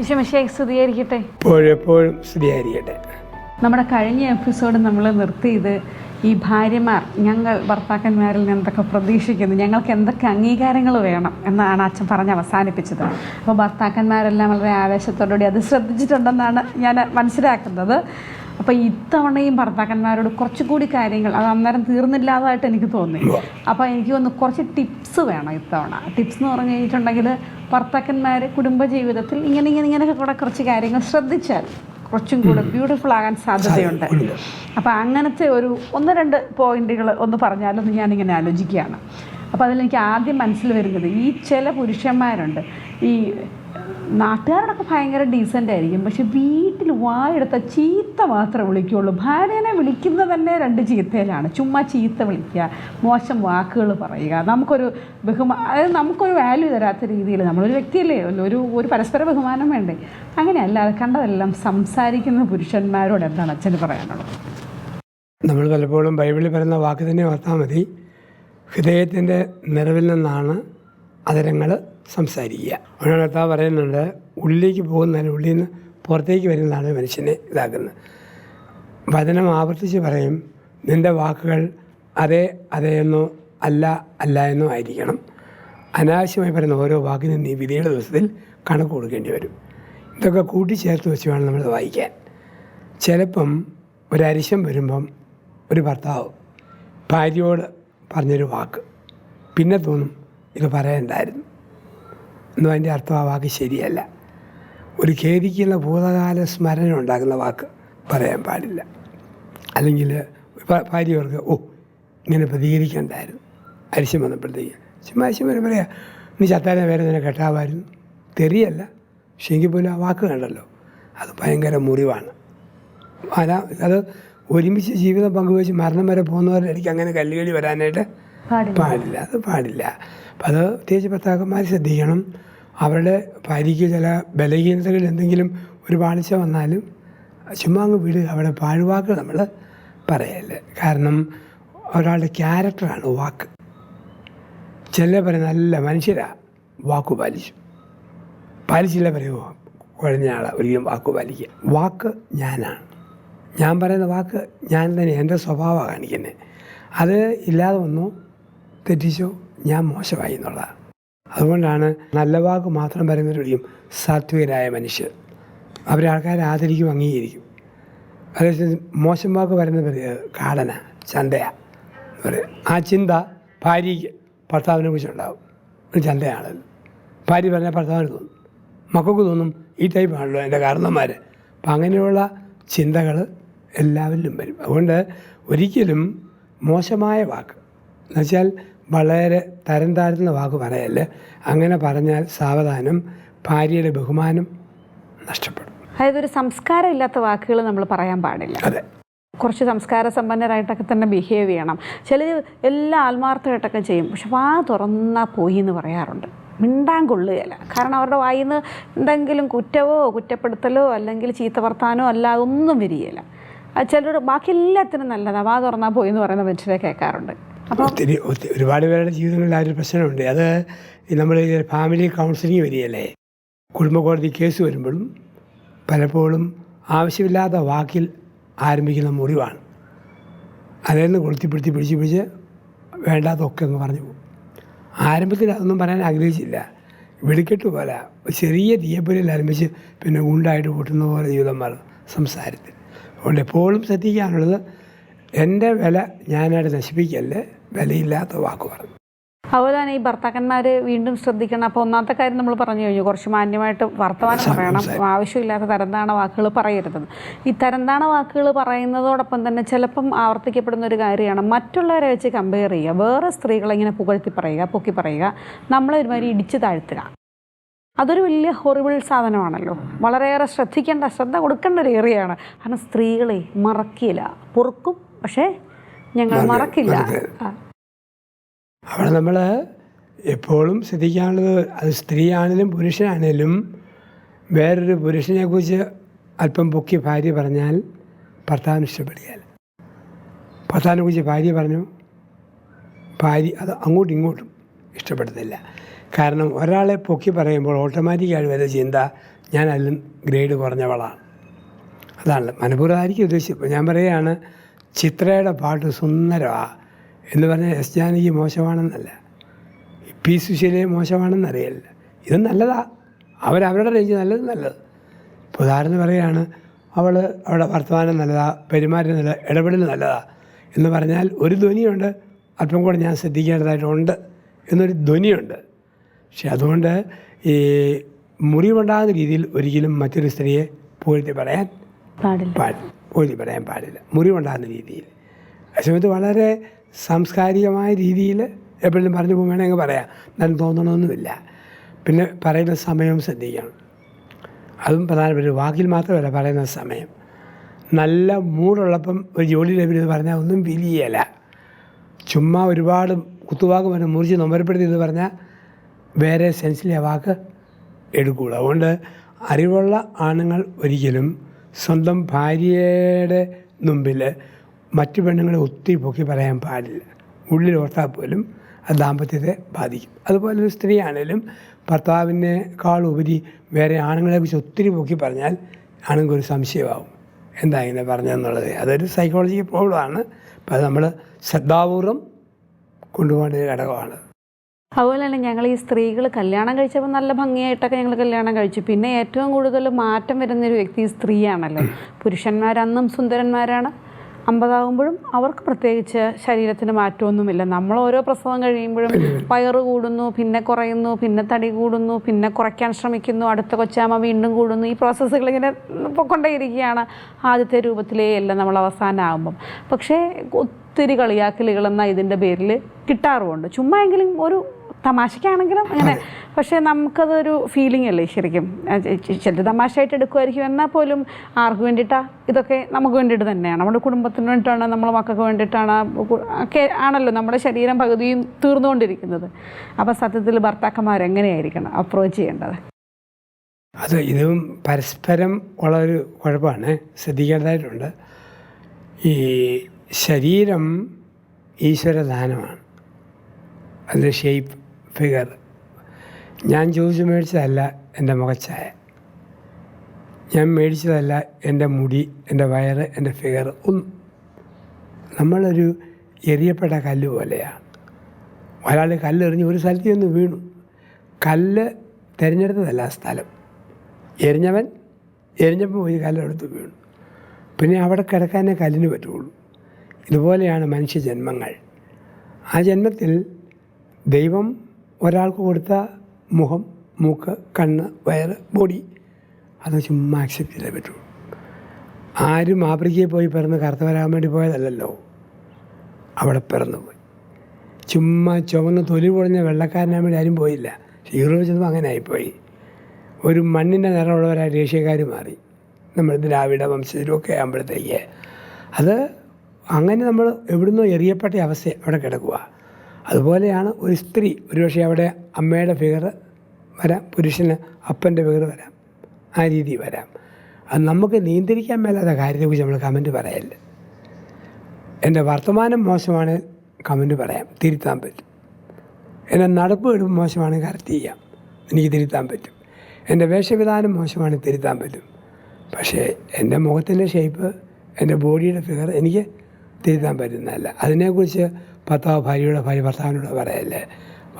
വിഷമിഷയെ സ്തുതിയായിരിക്കട്ടെ. എപ്പോഴെപ്പോഴും സ്തുതിയായിരിക്കട്ടെ. നമ്മുടെ കഴിഞ്ഞ എപ്പിസോഡ് നമ്മൾ നിർത്തിയത് ഈ ഭാര്യമാർ ഞങ്ങൾ ഭർത്താക്കന്മാരിൽ നിന്ന് എന്തൊക്കെ പ്രതീക്ഷിക്കുന്നു ഞങ്ങൾക്ക് എന്തൊക്കെ അംഗീകാരങ്ങൾ വേണം എന്നാണ് അച്ഛൻ പറഞ്ഞ് അവസാനിപ്പിച്ചത്. അപ്പോൾ ഭർത്താക്കന്മാരെല്ലാം വളരെ ആവേശത്തോടുകൂടി അത് ശ്രദ്ധിച്ചിട്ടുണ്ടെന്നാണ് ഞാൻ മനസ്സിലാക്കുന്നത്. അപ്പോൾ ഇത്തവണയും ഭർത്താക്കന്മാരോട് കുറച്ചുകൂടി കാര്യങ്ങൾ അത് അന്നേരം തീർന്നില്ലാതായിട്ട് എനിക്ക് തോന്നി. അപ്പോൾ എനിക്ക് ഒന്ന് കുറച്ച് ടിപ്സ് വേണം ഇത്തവണ. ടിപ്സ് എന്ന് പറഞ്ഞു കഴിഞ്ഞിട്ടുണ്ടെങ്കിൽ ഭർത്താക്കന്മാർ കുടുംബജീവിതത്തിൽ ഇങ്ങനെ ഇങ്ങനെ ഇങ്ങനെയൊക്കെ കൂടെ കുറച്ച് കാര്യങ്ങൾ ശ്രദ്ധിച്ചാൽ കുറച്ചും കൂടെ ബ്യൂട്ടിഫുൾ ആകാൻ സാധ്യതയുണ്ട്. അപ്പോൾ അങ്ങനത്തെ ഒരു ഒന്ന് രണ്ട് പോയിന്റുകൾ ഒന്ന് പറഞ്ഞാലൊന്ന് ഞാനിങ്ങനെ ആലോചിക്കുകയാണ്. അപ്പോൾ അതിലെനിക്ക് ആദ്യം മനസ്സിൽ വരുന്നത് ഈ ചില പുരുഷന്മാരുണ്ട്. ഈ നാട്ടുകാരോടൊക്കെ ഭയങ്കര ഡീസന്റ് ആയിരിക്കും. പക്ഷെ വീട്ടിൽ വായെടുത്ത ചീത്ത മാത്രമേ വിളിക്കുകയുള്ളൂ ഭാര്യനെ വിളിക്കുന്നത് തന്നെ രണ്ട് ചീത്തയിലാണ്. ചുമ്മാ ചീത്ത വിളിക്കുക മോശം വാക്കുകൾ പറയുക. നമുക്കൊരു ബഹുമാ അതായത് നമുക്കൊരു വാല്യൂ തരാത്ത രീതിയിൽ നമ്മളൊരു വ്യക്തിയല്ലേ ഒരു ഒരു പരസ്പര ബഹുമാനം വേണ്ടേ? അങ്ങനെയല്ല കണ്ടതെല്ലാം സംസാരിക്കുന്ന പുരുഷന്മാരോട് എന്താണ് അച്ഛന് പറയാനുള്ളത്? നമ്മൾ പലപ്പോഴും ബൈബിളിൽ പറയുന്ന വാക്ക് തന്നെ ഓർത്താൽ മതി. ഹൃദയത്തിന്റെ നിറവിൽ നിന്നാണ് അതരങ്ങൾ സംസാരിക്കുക. അതുകൊണ്ട് കർത്താവ് പറയുന്നുണ്ട് ഉള്ളിലേക്ക് പോകുന്നതല്ല ഉള്ളിൽ നിന്ന് പുറത്തേക്ക് വരുന്നതാണ് മനുഷ്യനെ ഇതാക്കുന്നത്. വചനം ആവർത്തിച്ച് പറയും നിന്റെ വാക്കുകൾ അതെ അതെ എന്നോ അല്ല അല്ല എന്നോ ആയിരിക്കണം. അനാവശ്യമായി പറയുന്ന ഓരോ വാക്കിനും നീ വിധിയുടെ ദിവസത്തിൽ കണക്ക് കൊടുക്കേണ്ടി വരും. ഇതൊക്കെ കൂട്ടിച്ചേർത്ത് വെച്ച് വേണം നമ്മൾ വായിക്കാൻ. ചിലപ്പം ഒരു വരുമ്പം ഒരു ഭർത്താവ് ഭാര്യയോട് പറഞ്ഞൊരു വാക്ക്. പിന്നെ തോന്നും ഇത് പറയണ്ടായിരുന്നു. എന്നും അതിന്റെ അർത്ഥം ആ വാക്ക് ശരിയല്ല. ഒരു ഖേദിക്കുന്ന ഭൂതകാല സ്മരണ ഉണ്ടാക്കുന്ന വാക്ക് പറയാൻ പാടില്ല. അല്ലെങ്കിൽ ഭാര്യവർക്ക് ഓ ഇങ്ങനെ പ്രതികരിക്കണ്ടായിരുന്നു. അരിശം വന്നപ്പോഴത്തേക്ക് ചുമ്മാ അരിശം വരെ പറയാ നീ ചത്താനെ വേറെ നിന്നെ കെട്ടാവായിരുന്നു. തെറിയല്ല പക്ഷേ എങ്കിൽ പോലും ആ വാക്ക് കണ്ടല്ലോ. അത് ഭയങ്കര മുറിവാണ്. അല്ല അത് ഒരുമിച്ച് ജീവിതം പങ്കുവെച്ച് മരണം വരെ പോകുന്നവരുടെ ഇടയ്ക്ക് അങ്ങനെ കല്ലുകളി വരാനായിട്ട് പാടില്ല. അത് പാടില്ല. അപ്പം അത് പ്രത്യേകിച്ച് ഭർത്താക്കന്മാർ ശ്രദ്ധിക്കണം. അവരുടെ ഭാര്യയ്ക്ക് ചില ബലഹീനതകൾ എന്തെങ്കിലും ഒരു പാളിച്ച വന്നാലും ചുമ്മാ അങ്ങ് വിടുക അവിടെ പാഴ്വാക്ക് നമ്മൾ പറയല്ല കാരണം ഒരാളുടെ ക്യാരക്ടറാണ് വാക്ക്. ചില പറയും നല്ല മനുഷ്യരാ വാക്കു പാലിച്ചു. പാലിച്ചില്ല പറയുമോ കുഴഞ്ഞ ആളാ ഒരിക്കലും വാക്ക് പാലിക്കുക. വാക്ക് ഞാനാണ്. ഞാൻ പറയുന്ന വാക്ക് ഞാൻ തന്നെ എന്റെ സ്വഭാവമാണ് കാണിക്കുന്നത് അത് ഇല്ലാതെ വന്നോ. തെറ്റിച്ചോ? ഞാൻ മോശമായി എന്നുള്ളതാണ് അതുകൊണ്ടാണ് നല്ല വാക്ക് മാത്രം പറയുന്നവരൊഴിയും സാത്വികരായ മനുഷ്യർ അവരെ ആൾക്കാർ ആദരിക്കും അംഗീകരിക്കും. അതേസമയം മോശം വാക്ക് പറയുന്നവർ കാടന ചന്തയാ പറയും. ആ ചിന്ത ഭാര്യയ്ക്ക് ഭർത്താവിനെ കുറിച്ചുണ്ടാവും ഒരു ചന്തയാണല്ലോ ഭാര്യ പറഞ്ഞാൽ ഭർത്താവിന് തോന്നും. മക്കൾക്ക് തോന്നും ഈ ടൈപ്പാണല്ലോ എന്റെ കാരണന്മാർ അപ്പം അങ്ങനെയുള്ള ചിന്തകൾ എല്ലാവരിലും വരും. അതുകൊണ്ട് ഒരിക്കലും മോശമായ വാക്ക് എന്നുവെച്ചാൽ വളരെ തരം താഴ്ന്ന വാക്ക് പറയല്ലേ? അങ്ങനെ പറഞ്ഞാൽ സാവധാനം ഭാര്യയുടെ ബഹുമാനം നഷ്ടപ്പെടും. അതായത് ഒരു സംസ്കാരം ഇല്ലാത്ത വാക്കുകൾ നമ്മൾ പറയാൻ പാടില്ല. അതെ. കുറച്ച് സംസ്കാര സമ്പന്നരായിട്ടൊക്കെ തന്നെ ബിഹേവ് ചെയ്യണം. ചില എല്ലാ ആത്മാർത്ഥമായിട്ടൊക്കെ ചെയ്യും. പക്ഷെ വാ തുറന്നാ പോയി എന്ന് പറയാറുണ്ട്. മിണ്ടാൻ കൊള്ളുകയില്ല. കാരണം അവരുടെ വായിൽ നിന്ന് എന്തെങ്കിലും കുറ്റവോ കുറ്റപ്പെടുത്തലോ അല്ലെങ്കിൽ ചീത്ത വർത്താനോ അല്ല ഒന്നും വരികയില്ല. ചിലരോട് ബാക്കി എല്ലാത്തിനും നല്ലതാണ് വാ തുറന്നാൽ പോയി എന്ന് പറയുന്ന മനുഷ്യരെ കേൾക്കാറുണ്ട്. ഒത്തിരി ഒരുപാട് പേരുടെ ജീവിതങ്ങളിൽ ആ ഒരു പ്രശ്നമുണ്ട്. അത് നമ്മൾ ഫാമിലി കൗൺസിലിംഗ് വരികയല്ലേ? കുടുംബ കോടതി കേസ് വരുമ്പോഴും പലപ്പോഴും ആവശ്യമില്ലാത്ത വാക്കിൽ ആരംഭിക്കുന്ന മുറിവാണ്. അതിൽ നിന്ന് കൊളുത്തിപ്പിടുത്തി പിടിച്ച് പിടിച്ച് വേണ്ടാത്തൊക്കെ അങ്ങ് പറഞ്ഞു പോകും. ആരംഭത്തിൽ അതൊന്നും പറയാൻ ആഗ്രഹിച്ചില്ല. വെടിക്കെട്ട് പോലെ ചെറിയ തീയപ്പലിൽ ആരംഭിച്ച് പിന്നെ ഗുണ്ടായിട്ട് പൊട്ടുന്ന പോലെ ജീവിതം മാറും സംസാരത്തിൽ. അതുകൊണ്ട് എപ്പോഴും ശ്രദ്ധിക്കാനുള്ളത് എന്റെ വില ഞാനായിട്ട് നശിപ്പിക്കല്ലേ? വിലയില്ലാത്ത വാക്ക് പറഞ്ഞു. അതുപോലെ തന്നെ ഈ ഭർത്താക്കന്മാർ വീണ്ടും ശ്രദ്ധിക്കണം. അപ്പോൾ ഒന്നാമത്തെ കാര്യം നമ്മൾ പറഞ്ഞു കഴിഞ്ഞു. കുറച്ച് മാന്യമായിട്ട് വർത്തമാനം പറയണം. ആവശ്യമില്ലാത്ത തരന്താണ വാക്കുകൾ പറയരുതെന്ന് ഈ തരംതാണ വാക്കുകൾ പറയുന്നതോടൊപ്പം തന്നെ ചിലപ്പം ആവർത്തിക്കപ്പെടുന്ന ഒരു കാര്യമാണ്. മറ്റുള്ളവരെ വെച്ച് കമ്പയർ ചെയ്യുക. വേറെ സ്ത്രീകളെ ഇങ്ങനെ പുകഴ്ത്തി പറയുക പൊക്കി പറയുക. നമ്മളെ ഒരുമാതിരി ഇടിച്ചു താഴ്ത്തുക. അതൊരു വലിയ ഹൊറിബിൾ സാധനമാണല്ലോ. വളരെയേറെ ശ്രദ്ധിക്കേണ്ട ശ്രദ്ധ കൊടുക്കേണ്ട ഒരു ഏറിയാണ് കാരണം സ്ത്രീകളെ മറക്കില്ല. പൊറുക്കും പക്ഷേ ഞങ്ങൾ മറക്കില്ല. അവിടെ നമ്മൾ എപ്പോഴും ശ്രദ്ധിക്കാനുള്ളത് അത് സ്ത്രീയാണെങ്കിലും പുരുഷനാണെങ്കിലും വേറൊരു പുരുഷനെ കുറിച്ച് അല്പം പൊക്കി ഭാര്യ പറഞ്ഞാൽ ഭർത്താവിന് ഇഷ്ടപ്പെടുകയില്ല ഭർത്താവിനെ കുറിച്ച് ഭാര്യ പറഞ്ഞു ഭാര്യ അത് അങ്ങോട്ടും ഇങ്ങോട്ടും ഇഷ്ടപ്പെടുന്നില്ല. കാരണം ഒരാളെ പൊക്കി പറയുമ്പോൾ ഓട്ടോമാറ്റിക്കായി വരുന്ന ചിന്ത ഞാൻ അതിലും ഗ്രേഡ് കുറഞ്ഞവളാണ്. അതാണ്. മനഃപൂർവമായിരിക്കും ഉദ്ദേശിച്ചത്. ഞാൻ പറയുകയാണ് ചിത്രയുടെ പാട്ട് സുന്ദരമാ എന്ന് പറഞ്ഞാൽ എസ് ജാനകി മോശമാണെന്നല്ല. പി സുശീലയെ മോശമാണെന്നറിയില്ല. ഇത് നല്ലതാ. അവരവരുടെ റേഞ്ച് നല്ലത് നല്ലത്. ഇപ്പോൾ ഉദാഹരണം പറയുകയാണ് അവൾ അവളുടെ വർത്തമാനം നല്ലതാ പെരുമാറ്റം നല്ല ഇടപെടൽ നല്ലതാ എന്ന് പറഞ്ഞാൽ ഒരു ധ്വനിയുണ്ട്. അല്പം കൂടെ ഞാൻ ശ്രദ്ധിക്കേണ്ടതായിട്ടുണ്ട് എന്നൊരു ധ്വനിയുണ്ട്. പക്ഷെ അതുകൊണ്ട് ഈ മുറിവുണ്ടാകുന്ന രീതിയിൽ ഒരിക്കലും മറ്റൊരു സ്ത്രീയെ പുകഴ്ത്തി പറയാൻ പാടില്ല. പോയി പറയാൻ പാടില്ല. മുറിവുണ്ടാകുന്ന രീതിയിൽ. അസമയത്ത് വളരെ സാംസ്കാരികമായ രീതിയിൽ എപ്പോഴും പറഞ്ഞു വേണമെങ്കിൽ പറയാം. എന്നാലും തോന്നണമെന്നുമില്ല. പിന്നെ പറയുന്ന സമയവും ശ്രദ്ധിക്കണം. അതും പ്രധാനപ്പെട്ട വാക്കിൽ മാത്രമല്ല പറയുന്ന സമയം. നല്ല മൂടുള്ളപ്പം ഒരു ജോലി ലഭിക്കുന്നത് പറഞ്ഞാൽ ഒന്നും ഫീൽ ചുമ്മാ ഒരുപാട് കുത്തുവാക്ക് പറഞ്ഞ് മുറിച്ച് നൊമ്പരപ്പെടുത്തി എന്ന് പറഞ്ഞാൽ വേറെ സെൻസിലെ വാക്ക് എടുക്കുകയുള്ളൂ അതുകൊണ്ട് അറിവുള്ള ആണുങ്ങൾ ഒരിക്കലും സ്വന്തം ഭാര്യയുടെ മുമ്പിൽ മറ്റു പെണ്ണുങ്ങളെ ഒത്തിരി പൊക്കി പറയാൻ പാടില്ല. ഉള്ളിൽ ഓർത്താൽ പോലും അത് ദാമ്പത്യത്തെ ബാധിക്കും. അതുപോലെ ഒരു സ്ത്രീ സ്ത്രീയാണേലും ഭർത്താവിനേക്കാൾ ഉപരി വേറെ ആണുങ്ങളെ കുറിച്ച് ഒത്തിരി പൊക്കി പറഞ്ഞാൽ ആണുങ്ങൾക്ക് ഒരു സംശയമാവും. എന്താ ഇങ്ങനെ പറഞ്ഞതെന്നുള്ളത്? അതൊരു സൈക്കോളജി പ്രോബ്ലമാണ് അപ്പോൾ നമ്മൾ ശ്രദ്ധാപൂർവം കൊണ്ടുപോകേണ്ട ഒരു ഘടകമാണ്. അതുപോലെ തന്നെ ഞങ്ങൾ ഈ സ്ത്രീകൾ കല്യാണം കഴിച്ചപ്പോൾ നല്ല ഭംഗിയായിട്ടൊക്കെ ഞങ്ങൾ കല്യാണം കഴിച്ചു. പിന്നെ ഏറ്റവും കൂടുതൽ മാറ്റം വരുന്നൊരു വ്യക്തി സ്ത്രീയാണല്ലോ. പുരുഷന്മാരന്നും സുന്ദരന്മാരാണ്. അമ്പതാകുമ്പോഴും അവർക്ക് പ്രത്യേകിച്ച് ശരീരത്തിന് മാറ്റമൊന്നുമില്ല. നമ്മൾ ഓരോ പ്രസവം കഴിയുമ്പോഴും വയറ് കൂടുന്നു പിന്നെ കുറയുന്നു പിന്നെ തടി കൂടുന്നു പിന്നെ കുറയ്ക്കാൻ ശ്രമിക്കുന്നു അടുത്ത കൊച്ചാമ വീണ്ടും കൂടുന്നു. ഈ പ്രോസസ്സുകൾ ഇങ്ങനെ പൊക്കൊണ്ടേയിരിക്കുകയാണ് ആദ്യത്തെ രൂപത്തിലേ എല്ലാം നമ്മൾ അവസാനമാകുമ്പം. പക്ഷേ ഒത്തിരി കളിയാക്കലുകളെന്ന ഇതിന്റെ പേരിൽ കിട്ടാറുമുണ്ട്. ചുമ്മാ എങ്കിലും ഒരു തമാശയ്ക്കാണെങ്കിലും അങ്ങനെ. പക്ഷേ നമുക്കതൊരു ഫീലിംഗ് അല്ലേ ശരിക്കും? ചില തമാശയായിട്ട് എടുക്കുമായിരിക്കും എന്നാൽ പോലും ആർക്ക് വേണ്ടിയിട്ടാണ് ഇതൊക്കെ നമുക്ക് വേണ്ടിയിട്ട് തന്നെയാണ്. നമ്മുടെ കുടുംബത്തിന് വേണ്ടിയിട്ടാണ് നമ്മുടെ മക്കൾക്ക് വേണ്ടിയിട്ടാണ് ഒക്കെ ആണല്ലോ നമ്മുടെ ശരീരം പകുതിയും തീർന്നുകൊണ്ടിരിക്കുന്നത്. അപ്പോൾ സത്യത്തിൽ ഭർത്താക്കന്മാർ എങ്ങനെയായിരിക്കണം അപ്രോച്ച് ചെയ്യേണ്ടത്? അത് ഇതും പരസ്പരം ഉള്ള ഒരു കുഴപ്പമാണ്. ശ്രദ്ധിക്കേണ്ടതായിട്ടുണ്ട്. ഈ ശരീരം ഈശ്വരദാനമാണ്. അതിന്റെ ഷേപ്പ് ഫിഗർ ഞാൻ ജ്യൂസ് മേടിച്ചതല്ല എന്റെ മുഖച്ചായ ഞാൻ മേടിച്ചതല്ല എന്റെ മുടി എന്റെ വയറ് എന്റെ ഫിഗർ ഒന്നും നമ്മളൊരു എറിയപ്പെട്ട കല്ല് പോലെയാണ്. ഒരാൾ കല്ലെറിഞ്ഞ് ഒരു സ്ഥലത്ത് നിന്ന് വീണു. കല്ല് തിരഞ്ഞെടുത്തതല്ല ആ സ്ഥലം. എറിഞ്ഞവൻ എറിഞ്ഞപ്പോൾ ഒരു കല്ലെടുത്ത് വീണു. പിന്നെ അവിടെ കിടക്കാനേ കല്ലിന് പറ്റുള്ളൂ. ഇതുപോലെയാണ് മനുഷ്യ ജന്മങ്ങൾ. ആ ജന്മത്തിൽ ദൈവം ഒരാൾക്ക് കൊടുത്ത മുഖം മൂക്ക് കണ്ണ് വയറ് ബോഡി അത് ചുമ്മാ അക്സെപ്റ്റ് ചെയ്തേ പറ്റുള്ളൂ ആരും ആഫ്രിക്കയിൽ പോയി പിറന്ന് കറുത്ത വരാൻ വേണ്ടി പോയതല്ലല്ലോ. അവിടെ പിറന്നു പോയി ചുമ്മാ ചുവന്ന തൊലി പൊളിഞ്ഞ വെള്ളക്കാരനാൻ വേണ്ടി ആരും പോയില്ല. ഹീറോ യൂറോപ്പ് ചെന്നപ്പോൾ അങ്ങനെ ആയിപ്പോയി ഒരു മണ്ണിന്റെ നിറമുള്ളവരായി ദേശീയക്കാർ മാറി. നമ്മൾ ദ്രാവിഡ വംശജരൊക്കെ ആകുമ്പോഴത്തേക്ക് അത് അങ്ങനെ നമ്മൾ എവിടുന്നോ എറിയപ്പെട്ട അവസ്ഥ അവിടെ കിടക്കുക അതുപോലെയാണ് ഒരു സ്ത്രീ ഒരുപക്ഷെ അവിടെ അമ്മയുടെ ഫിഗർ വരാം പുരുഷന് അപ്പന്റെ ഫിഗർ വരാം ആ രീതി വരാം. അത് നമുക്ക് നിയന്ത്രിക്കാൻ മേലാത്ത കാര്യത്തെക്കുറിച്ച് നമ്മൾ കമന്റ് പറയല്ല? എന്റെ വർത്തമാനം മോശമാണ് കമന്റ് പറയാം തിരുത്താൻ പറ്റും. എന്റെ നടപ്പ് എടുപ്പ് മോശമാണ് കറക്റ്റ് ചെയ്യാം എനിക്ക് തിരുത്താൻ പറ്റും. എന്റെ വേഷവിധാനം മോശമാണ് തിരുത്താൻ പറ്റും. പക്ഷേ എന്റെ മുഖത്തിന്റെ ഷേപ്പ് എന്റെ ബോഡിയുടെ ഫിഗർ എനിക്ക് തിരുത്താൻ പറ്റുന്നതല്ല. അതിനെക്കുറിച്ച് ഭർത്താവ് ഭാര്യയുടെ ഭാര്യ ഭർത്താവിനോട് പറയല്ലേ?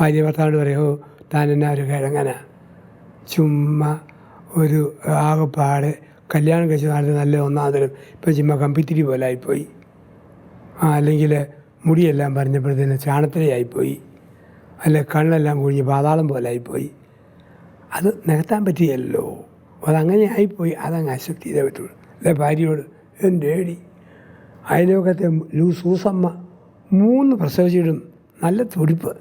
ഭാര്യ ഭർത്താവിനോട് പറയുമോ താൻ എന്നാ ഒരു കിഴങ്ങന? ചുമ്മാ ഒരു ആകപ്പാട് കല്യാണം കഴിച്ച നാട്ടിൽ നല്ല ഒന്നാന്തരം ഇപ്പം ചുമ്മാ കമ്പിത്തിരി പോലെ ആയിപ്പോയി. ആ അല്ലെങ്കിൽ മുടിയെല്ലാം പറഞ്ഞപ്പോഴത്തേന് ചാണത്തിരയായിപ്പോയി അല്ല കണ്ണെല്ലാം കുഴിഞ്ഞ് പാതാളം പോലെ ആയിപ്പോയി. അത് നികത്താൻ പറ്റിയല്ലോ. അതങ്ങനെ ആയിപ്പോയി. അതങ്ങ് അക്സെപ്റ്റ് ചെയ്തേ പറ്റുള്ളൂ. അല്ലെ ഭാര്യയോട് എന്റെ അയലോകത്തെ ലൂ സൂസമ്മ മൂന്ന് പ്രസവിച്ചിടും നല്ല തുടിപ്പ്.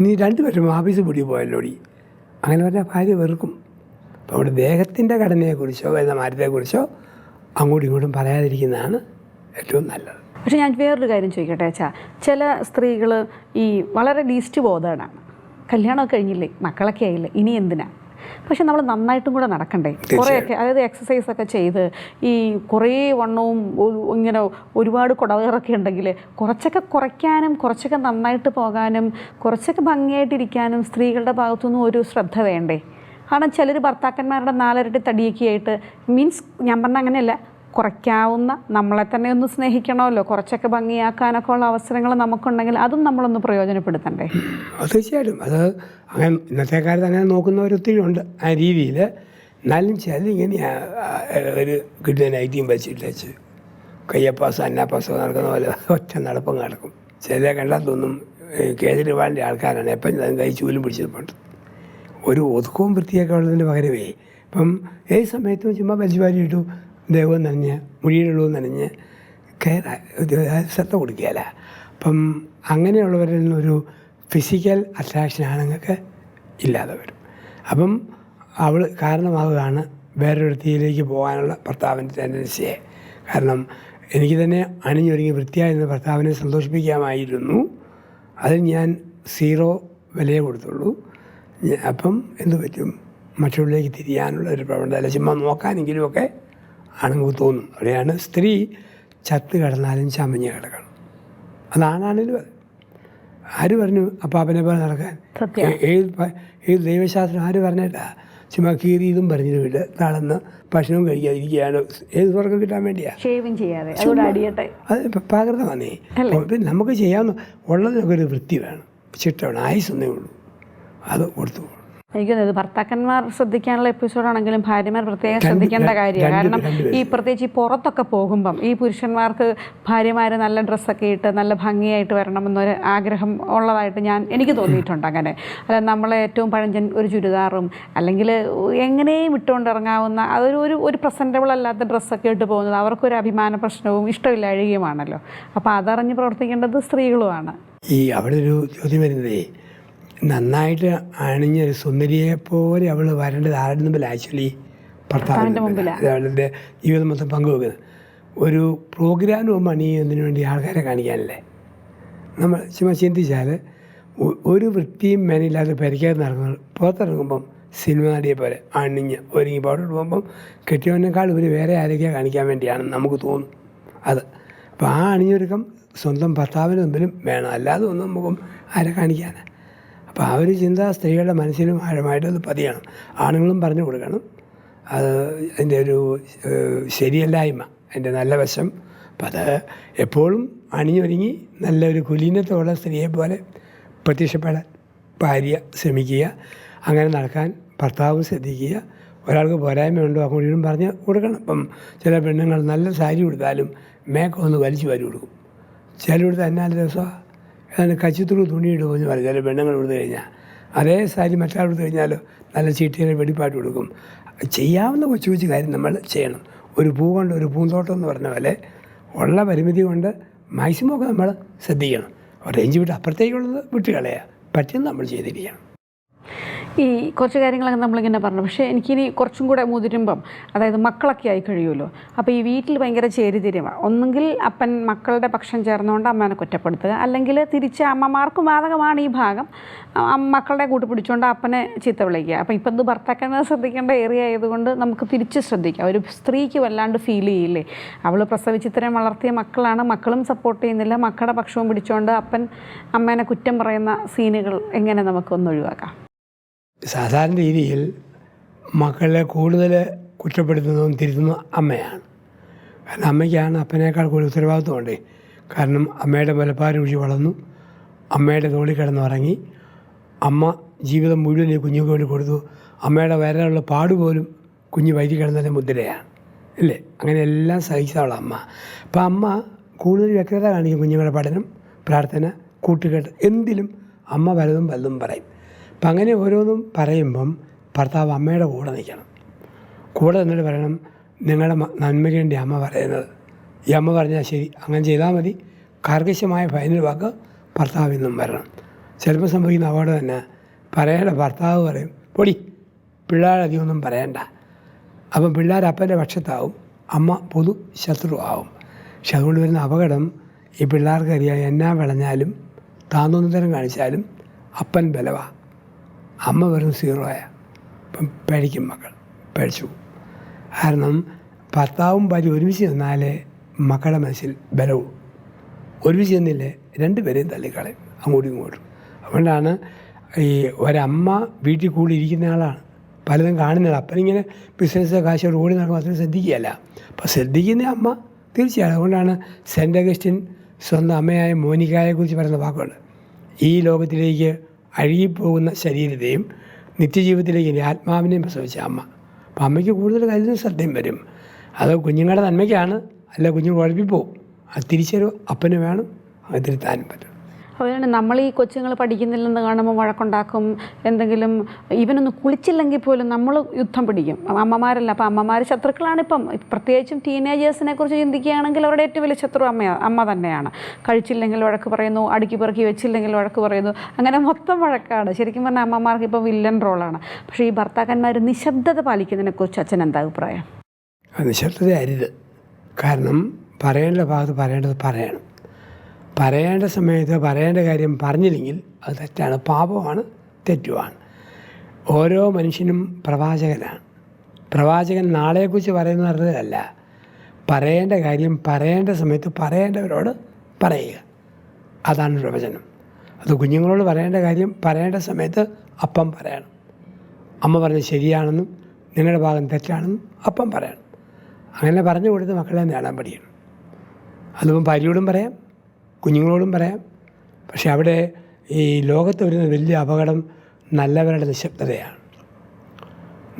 നീ രണ്ടുപേരും ഓഫീസിൽ പിടി പോയല്ലോടി. അങ്ങനെ പറഞ്ഞാൽ ഭാര്യ വെറുക്കും. അപ്പോൾ അവിടെ ദേഹത്തിന്റെ ഘടനയെക്കുറിച്ചോ വരുന്ന മാറ്റത്തെക്കുറിച്ചോ അങ്ങോട്ടും ഇങ്ങോട്ടും പറയാതിരിക്കുന്നതാണ് ഏറ്റവും നല്ലത്. പക്ഷേ ഞാൻ വേറൊരു കാര്യം ചോദിക്കട്ടെ അച്ഛാ? ചില സ്ത്രീകൾ ഈ വളരെ ലീസ്റ്റ് ബോധേഡാണ് കല്യാണമൊക്കെ കഴിഞ്ഞില്ലേ? മക്കളൊക്കെ ആയില്ലേ? ഇനി എന്തിനാ? പക്ഷെ നമ്മൾ നന്നായിട്ടും കൂടെ നടക്കണ്ടേ? കുറേയൊക്കെ അതായത് എക്സസൈസ് ഒക്കെ ചെയ്ത് ഈ കുറേ വണ്ണവും ഇങ്ങനെ ഒരുപാട് കുടവുകളൊക്കെ ഉണ്ടെങ്കിൽ കുറച്ചൊക്കെ കുറയ്ക്കാനും കുറച്ചൊക്കെ നന്നായിട്ട് പോകാനും കുറച്ചൊക്കെ ഭംഗിയായിട്ടിരിക്കാനും സ്ത്രീകളുടെ ഭാഗത്തുനിന്നും ഒരു ശ്രദ്ധ വേണ്ടേ? കാരണം ചിലർ ഭർത്താക്കന്മാരുടെ നാലരട്ടി തടിയൊക്കെ ആയിട്ട് മീൻസ് ഞാൻ പറഞ്ഞ അങ്ങനെയല്ല കുറയ്ക്കാവുന്ന നമ്മളെ തന്നെ ഒന്ന് സ്നേഹിക്കണമല്ലോ. കുറച്ചൊക്കെ ഭംഗിയാക്കാനൊക്കെ ഉള്ള അവസരങ്ങൾ നമുക്കുണ്ടെങ്കിൽ അതും നമ്മളൊന്ന് പ്രയോജനപ്പെടുത്തണ്ടേ? അത് തീർച്ചയായിട്ടും. അത് അങ്ങനെ ഇന്നത്തെ കാലത്ത് അങ്ങനെ നോക്കുന്നവരൊത്തിരി ഉണ്ട്. ആ രീതിയിൽ എന്നാലും ചില ഇങ്ങനെ ഒരു കിട്ടുന്ന നൈറ്റിയും വെച്ചിട്ടേച്ച് കയ്യപ്പാസോ അന്നാപ്പാസോ നടക്കുന്ന പോലെ ഒറ്റ നടപ്പം നടക്കും. ചില കണ്ടാൽ തോന്നും കേജ്രിവാളിന്റെ ആൾക്കാരാണ്. എപ്പം കൈ ചൂലും പിടിച്ചിട്ടുണ്ട് ഒരു ഒതുക്കവും വൃത്തിയൊക്കെ ഉള്ളതിന്റെ പകരമേ ഇപ്പം ഏത് സമയത്തും ചുമ്മാ വലിച്ചു ഇട്ടു ദേഹവും നനഞ്ഞ് മുഴിയിലുള്ളൂ നനഞ്ഞ് കയറാ ശ്രദ്ധ കൊടുക്കുകയല്ല. അപ്പം അങ്ങനെയുള്ളവരിൽ നിന്നൊരു ഫിസിക്കൽ അട്രാക്ഷൻ ആണുങ്ങൾക്ക് ഇല്ലാതെ വരും. അപ്പം അവൾ കാരണമാവുകയാണ് വേറൊരിടത്തിയിലേക്ക് പോകാനുള്ള ഭർത്താവിന്റെ ടെൻഡൻസിയെ കാരണം എനിക്ക് തന്നെ അണിഞ്ഞൊരുങ്ങി വൃത്തിയായിരുന്ന ഭർത്താവിനെ സന്തോഷിപ്പിക്കാമായിരുന്നു. അതിൽ ഞാൻ സീറോ വിലയെ കൊടുത്തുള്ളൂ. അപ്പം എന്തു പറ്റും? മറ്റുള്ളിലേക്ക് തിരിയാനുള്ള ഒരു പ്രവണത. അല്ല ചുമ്മാ നോക്കാനെങ്കിലുമൊക്കെ ആണെങ്കിൽ തോന്നും. അവിടെയാണ് സ്ത്രീ ചത്ത് കിടന്നാലും ചമഞ്ഞ് കിടക്കണം. അതാണാണേലും അത്. ആര് പറഞ്ഞു? അപ്പാപ്പനെ പോലെ നടക്കാൻ. ഏത് ഏത് ദൈവശാസ്ത്രം ആര് പറഞ്ഞിട്ടാ? ചുമ്മാ കീറി ഇതും പറഞ്ഞു വിട്ട് താളന്ന് ഭക്ഷണവും കഴിക്കാതിരിക്കുകയാണ്. ഏത് സ്വർഗം കിട്ടാൻ വേണ്ടിയാ? അത് പ്രാകൃതമാണേ പിന്നെ നമുക്ക് ചെയ്യാവുന്ന ഉള്ളതിനൊക്കെ ഒരു വൃത്തി വേണം. ചിട്ട വേണം. ആയുസൊന്നേ ഉള്ളൂ. അത് കൊടുത്തു എനിക്ക് ഇത് ഭർത്താക്കന്മാർ ശ്രദ്ധിക്കാനുള്ള എപ്പിസോഡാണെങ്കിലും ഭാര്യമാർ പ്രത്യേകം ശ്രദ്ധിക്കേണ്ട കാര്യമാണ്. കാരണം ഈ പ്രത്യേകിച്ച് ഈ പുറത്തൊക്കെ പോകുമ്പം ഈ പുരുഷന്മാർക്ക് ഭാര്യമാർ നല്ല ഡ്രസ്സൊക്കെ ഇട്ട് നല്ല ഭംഗിയായിട്ട് വരണമെന്നൊരു ആഗ്രഹം ഉള്ളതായിട്ട് ഞാൻ എനിക്ക് തോന്നിയിട്ടുണ്ട് അങ്ങനെ. അല്ല നമ്മളെ ഏറ്റവും പഴഞ്ചൻ ഒരു ചുരിദാറും അല്ലെങ്കിൽ എങ്ങനെയും ഇട്ടുകൊണ്ട് ഇറങ്ങാവുന്ന അതൊരു ഒരു ഒരു പ്രസന്റബിൾ അല്ലാത്ത ഡ്രസ്സൊക്കെ ഇട്ട് പോകുന്നത് അവർക്കൊരു അഭിമാന പ്രശ്നവും ഇഷ്ടമില്ലാഴികയുമാണല്ലോ അപ്പോൾ അതറിഞ്ഞ് പ്രവർത്തിക്കേണ്ടത് സ്ത്രീകളുമാണ്. ഈ അവിടെ ഒരു ചോദ്യം വരുന്നതേ നന്നായിട്ട് അണിഞ്ഞൊരു സുന്ദരിയെ പോലെ അവൾ വരേണ്ടത് ആരുടെ മുമ്പിൽ ആക്ച്വലി ഭർത്താവിന്റെ. അവളുടെ ജീവിതം മൊത്തം പങ്കുവെക്കുന്നത്. ഒരു പ്രോഗ്രാമിന് അണിയുന്നതിന് വേണ്ടി ആൾക്കാരെ കാണിക്കാനല്ലേ? നമ്മൾ ചുമ്മാ ചിന്തിച്ചാൽ ഒരു വൃത്തിയും മേനയില്ലാതെ പരിക്കാതെ നടക്കുന്നത് പുറത്തിറങ്ങുമ്പം സിനിമ നടിയെ പോലെ അണിഞ്ഞ് ഒരുങ്ങി പാടോട്ട് പോകുമ്പം കെട്ടിയവനേക്കാൾ ഒരു വേറെ ആരൊക്കെയാണ് കാണിക്കാൻ വേണ്ടിയാണ് നമുക്ക് തോന്നും. അത്. അപ്പോൾ ആ അണിഞ്ഞൊരുക്കം സ്വന്തം ഭർത്താവിന് മുമ്പിലും വേണം. അല്ലാതെ ഒന്നും നമുക്കും ആരെ കാണിക്കാനാണ് അപ്പോൾ ആ ഒരു ചിന്ത സ്ത്രീകളുടെ മനസ്സിലും ആഴമായിട്ട് അത് പതിയണം. ആണുങ്ങളും പറഞ്ഞു കൊടുക്കണം. അത് അതിന്റെ ഒരു ശരിയല്ലായ്മ അതിന്റെ നല്ല വശം. അപ്പം അത് എപ്പോഴും അണിഞ്ഞൊരുങ്ങി നല്ലൊരു കുലീനത്തോടെ സ്ത്രീയെ പോലെ പ്രത്യക്ഷപ്പെടാൻ ഭാര്യ ശ്രമിക്കുക. അങ്ങനെ നടക്കാൻ ഭർത്താവ് ശ്രദ്ധിക്കുക. ഒരാൾക്ക് പോരായ്മയുണ്ടോ അങ്ങോട്ടും പറഞ്ഞ് കൊടുക്കണം. അപ്പം ചില പെണ്ണുങ്ങൾ നല്ല സാരി കൊടുത്താലും മേക്കം ഒന്ന് വലിച്ചു വാരി കൊടുക്കും. ചില കൊടുത്താൽ എന്നാൽ ഏതാണ്ട് കച്ചിത്തുറു തുണി ഇടുമെന്ന് പറഞ്ഞാൽ പെണ്ണുങ്ങൾ കൊടുത്തു കഴിഞ്ഞാൽ അതേ സാരി മറ്റാൾ കൊടുത്തു കഴിഞ്ഞാൽ നല്ല ചീട്ടിയുടെ വെടിപ്പാട്ട് കൊടുക്കും. ചെയ്യാവുന്ന കൊച്ചു കൊച്ചു കാര്യം നമ്മൾ ചെയ്യണം. ഒരു പൂ കൊണ്ട് ഒരു പൂന്തോട്ടം എന്ന് പറഞ്ഞ പോലെ ഉള്ള പരിമിതി കൊണ്ട് മാക്സിമം ഒക്കെ നമ്മൾ ശ്രദ്ധിക്കണം. റേഞ്ച് വിട്ട് അപ്പുറത്തേക്കുള്ളത് വിട്ട് കളയുക പറ്റുന്ന നമ്മൾ ചെയ്തിരിക്കണം. ഈ കുറച്ച് കാര്യങ്ങളൊക്കെ നമ്മളിങ്ങനെ പറഞ്ഞു. പക്ഷേ എനിക്കിനി കുറച്ചും കൂടെ മുതിരുമ്പം അതായത് മക്കളൊക്കെ ആയി കഴിയുമല്ലോ. അപ്പോൾ ഈ വീട്ടിൽ ഭയങ്കര ചേരിതിരിവാണ് ഒന്നുകിൽ അപ്പൻ മക്കളുടെ പക്ഷം ചേർന്നുകൊണ്ട് അമ്മേനെ കുറ്റപ്പെടുത്തുക. അല്ലെങ്കിൽ തിരിച്ച് അമ്മമാർക്ക് ബാധകമാണ് ഈ ഭാഗം. മക്കളുടെ കൂട്ട് പിടിച്ചുകൊണ്ട് അപ്പനെ ചീത്ത വിളിക്കുക. അപ്പോൾ ഇപ്പം ഇത് ഭർത്താക്കനെ ശ്രദ്ധിക്കേണ്ട ഏരിയ ആയതുകൊണ്ട് നമുക്ക് തിരിച്ച് ശ്രദ്ധിക്കാം. ഒരു സ്ത്രീക്ക് വല്ലാണ്ട് ഫീൽ ചെയ്യില്ലേ? അവൾ പ്രസവിച്ച് ഇത്രയും വളർത്തിയ മക്കളാണ്. മക്കളും സപ്പോർട്ട് ചെയ്യുന്നില്ല. മക്കളുടെ പക്ഷവും പിടിച്ചുകൊണ്ട് അപ്പൻ അമ്മേനെ കുറ്റം പറയുന്ന സീനുകൾ എങ്ങനെ നമുക്കൊന്ന് ഒഴിവാക്കാം? സാധാരണ രീതിയിൽ മക്കളെ കൂടുതൽ കുറ്റപ്പെടുത്തുന്നതും തിരുത്തുന്നതും അമ്മയാണ്. കാരണം അമ്മയ്ക്കാണ് അപ്പനേക്കാൾ കൂടുതൽ ഉത്തരവാദിത്വമുണ്ട് കാരണം അമ്മയുടെ മുലപ്പാൽ ഒഴിച്ച് വളർന്നു. അമ്മയുടെ തോളിൽ കിടന്നുറങ്ങി. അമ്മ ജീവിതം മുഴുവൻ ഈ കുഞ്ഞുങ്ങൾക്ക് വേണ്ടി കൊടുത്തു. അമ്മയുടെ പാട് പാടുപോലും കുഞ്ഞ് വൈകി കിടന്നതിന്റെ മുദ്രയാണ്. ഇല്ലേ അങ്ങനെ എല്ലാം സഹിച്ചവളാണ് അമ്മ. അപ്പം അമ്മ കൂടുതൽ വ്യക്തത കാണിക്കും കുഞ്ഞുങ്ങളുടെ പഠനം പ്രാർത്ഥന കൂട്ടുകെട്ട്. എന്തിലും അമ്മ വലതും വലതും പറയും. അപ്പം അങ്ങനെ ഓരോന്നും പറയുമ്പം ഭർത്താവ് അമ്മയുടെ കൂടെ നിൽക്കണം. കൂടെ നിന്നിട്ട് പറയണം നിങ്ങളുടെ നന്മയ്ക്ക് വേണ്ടി അമ്മ പറയുന്നത്. ഈ അമ്മ പറഞ്ഞാൽ ശരി അങ്ങനെ ചെയ്താൽ മതി. കർക്കശമായ ഫൈനൽ വാക്ക് ഭർത്താവിൽ നിന്നും വരണം. ചിലപ്പോൾ സംഭവിക്കുന്ന അവിടെ തന്നെ പറയേണ്ട ഭർത്താവ് പറയും പൊടി പിള്ളേരധികം ഒന്നും പറയണ്ട. അപ്പം പിള്ളേർ അപ്പന്റെ പക്ഷത്താവും അമ്മ പൊതു ശത്രു ആവും പക്ഷെ അതുകൊണ്ട് വരുന്ന അപകടം ഈ പിള്ളേർക്കറിയാം എന്നാ വിളഞ്ഞാലും താന്തോന്നിത്തരം കാണിച്ചാലും അപ്പൻ ബലവാ. അമ്മ വെറും സീറോ ഇപ്പം പേടിക്കും മക്കൾ. പേടിച്ചു. കാരണം ഭർത്താവും ഭാര്യ ഒരുമിച്ച് നിന്നാലേ മക്കളുടെ മനസ്സിൽ ബലവും. ഒരുമിച്ച് നിന്നില്ലേ രണ്ടുപേരെയും തള്ളിക്കളയും. അങ്ങോട്ടും ഇങ്ങോട്ടും. അതുകൊണ്ടാണ് ഈ ഒരമ്മ വീട്ടിൽ കൂടി ഇരിക്കുന്ന ആളാണ്. പലതും കാണുന്നില്ല അപ്പനിങ്ങനെ ബിസിനസ് കാശോട് ഓടി നടക്കുമ്പോൾ അത്രയും ശ്രദ്ധിക്കുകയല്ല. അപ്പം ശ്രദ്ധിക്കുന്ന അമ്മ തീർച്ചയായും അതുകൊണ്ടാണ് സെന്റ് അഗസ്റ്റിൻ സ്വന്തം അമ്മയായ മോനിക്കായെക്കുറിച്ച് പറയുന്ന വാക്കുണ്ട് ഈ ലോകത്തിലേക്ക് അഴുകിപ്പോകുന്ന ശരീരത്തെയും നിത്യജീവിതത്തിലേക്ക് ഇനി ആത്മാവിനെയും പ്രസവിച്ച അമ്മ. അപ്പം അമ്മയ്ക്ക് കൂടുതൽ കാര്യത്തിൽ ശ്രദ്ധയും വരും. അത് കുഞ്ഞുങ്ങളുടെ നന്മയ്ക്കാണ്. അല്ല കുഞ്ഞു കുഴപ്പിപ്പോവും അത് തിരിച്ചൊരു അപ്പന് വേണം. അത് തിരുത്താനും പറ്റും. അതുകൊണ്ട് നമ്മൾ ഈ കൊച്ചുങ്ങൾ പഠിക്കുന്നില്ലെന്ന് കാണുമ്പോൾ വഴക്കുണ്ടാക്കും. എന്തെങ്കിലും ഇവനൊന്ന് കുളിച്ചില്ലെങ്കിൽ പോലും നമ്മൾ യുദ്ധം പിടിക്കും. അമ്മമാരല്ല അപ്പം അമ്മമാർ ശത്രുക്കളാണ് ഇപ്പം. പ്രത്യേകിച്ചും ടീനേജേഴ്സിനെ കുറിച്ച് ചിന്തിക്കുകയാണെങ്കിൽ അവരുടെ ഏറ്റവും വലിയ ശത്രു അമ്മ അമ്മ തന്നെയാണ്. കഴിച്ചില്ലെങ്കിൽ വഴക്ക് പറയുന്നു അടുക്കി പെറുക്കി വെച്ചില്ലെങ്കിൽ വഴക്ക് പറയുന്നു. അങ്ങനെ മൊത്തം വഴക്കാണ്. ശരിക്കും പറഞ്ഞാൽ അമ്മമാർക്ക് ഇപ്പോൾ വില്ലൻ റോളാണ് പക്ഷേ ഈ ഭർത്താക്കന്മാർ നിശബ്ദത പാലിക്കുന്നതിനെക്കുറിച്ച് അച്ഛൻ എന്താ അഭിപ്രായം? നിശബ്ദത അരുത്. കാരണം പറയേണ്ട ഭാഗത്ത് പറയേണ്ടത് പറയണം. പറയേണ്ട സമയത്ത് പറയേണ്ട കാര്യം പറഞ്ഞില്ലെങ്കിൽ അത് തെറ്റാണ്. പാപമാണ് തെറ്റുമാണ് ഓരോ മനുഷ്യനും പ്രവാചകനാണ്. പ്രവാചകൻ നാളെക്കുറിച്ച് പറയുന്ന പറഞ്ഞതല്ല പറയേണ്ട കാര്യം പറയേണ്ട സമയത്ത് പറയേണ്ടവരോട് പറയുക. അതാണ് പ്രവചനം. അത് കുഞ്ഞുങ്ങളോട് പറയേണ്ട കാര്യം പറയേണ്ട സമയത്ത് അപ്പം പറയണം. അമ്മ പറഞ്ഞത് ശരിയാണെന്നും നിങ്ങളുടെ ഭാഗം തെറ്റാണെന്നും അപ്പം പറയണം. അങ്ങനെ പറഞ്ഞു കൊടുത്ത് മക്കളെ നേടാൻ പഠിക്കണം. അതിപ്പം ഭാര്യയോടും പറയാം കുഞ്ഞുങ്ങളോടും പറയാം. പക്ഷെ അവിടെ ഈ ലോകത്ത് വരുന്ന വലിയ അപകടം നല്ലവരുടെ നിശബ്ദതയാണ്.